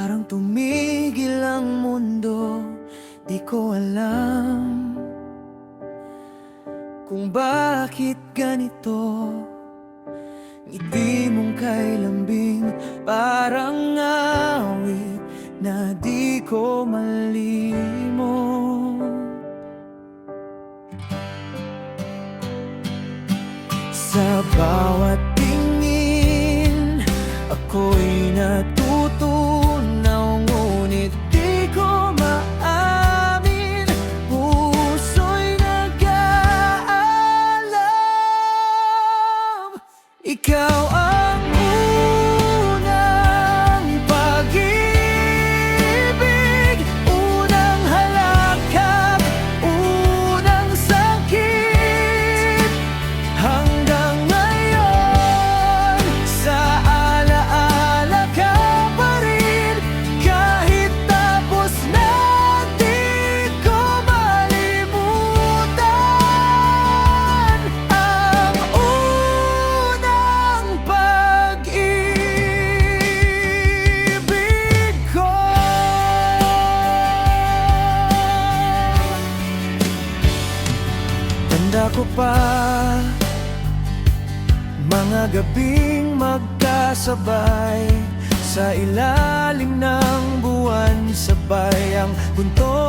Parang tumigil ang mundo Di ko alam Kung bakit ganito. Ngiti mong kay lambing Parang awit Na di ko malimot. Sa bawat tingin Ako'y natutunan go ko pa. Mga gabing magkasabay Sa ilalim ng buwan sabay Ang buntot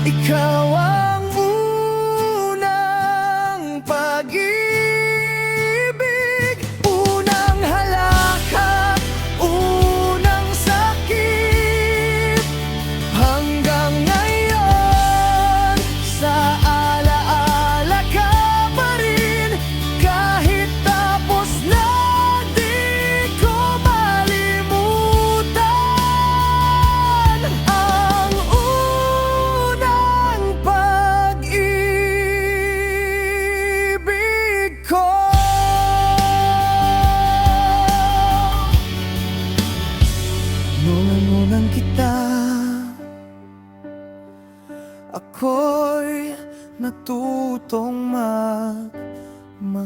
Ikaw ang ako'y natutong magmahal.